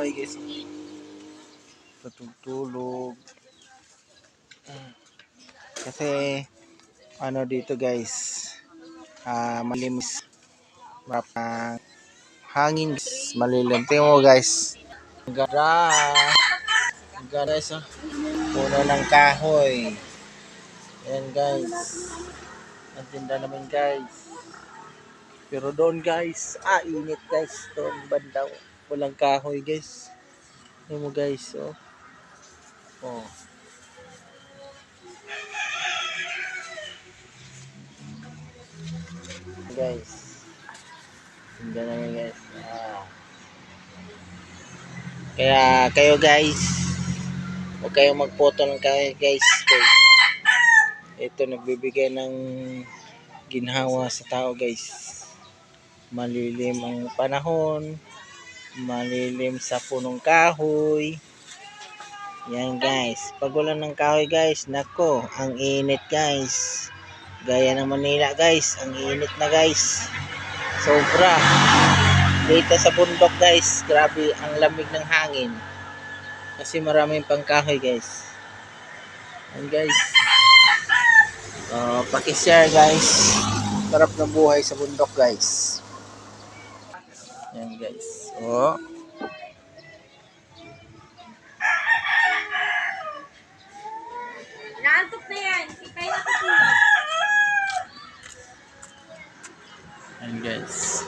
buhay guys. Patutulog. Kasi ano dito guys, ah malimis. Marapang hangin. Malilim. Tingnan mo guys. Ang ganda guys. Oh. Puno ng kahoy. Ayan guys. Ang tinda naman guys. Pero doon guys, ah init guys. Doon banda walang kahoy guys. Tingnan mo guys, oh. Oh. Guys. Tingnan naman guys. Ah. Kaya kayo guys, huwag kayong magpoto ng kahoy guys. Ito nagbibigay ng ginhawa sa tao guys. Malilim ang panahon, malilim sa punong kahoy. Yan guys, pag wala ng kahoy guys, nako, ang init guys. Gaya ng Manila guys, ang init na guys. Sobra. Dito sa bundok guys, grabe ang lamig ng hangin. Kasi maraming pang kahoy guys. Yan guys. Uh, paki-share guys. Sarap ng buhay sa bundok guys. Yan guys. Oh. O. Naantok na yan. Kitay na Yan guys.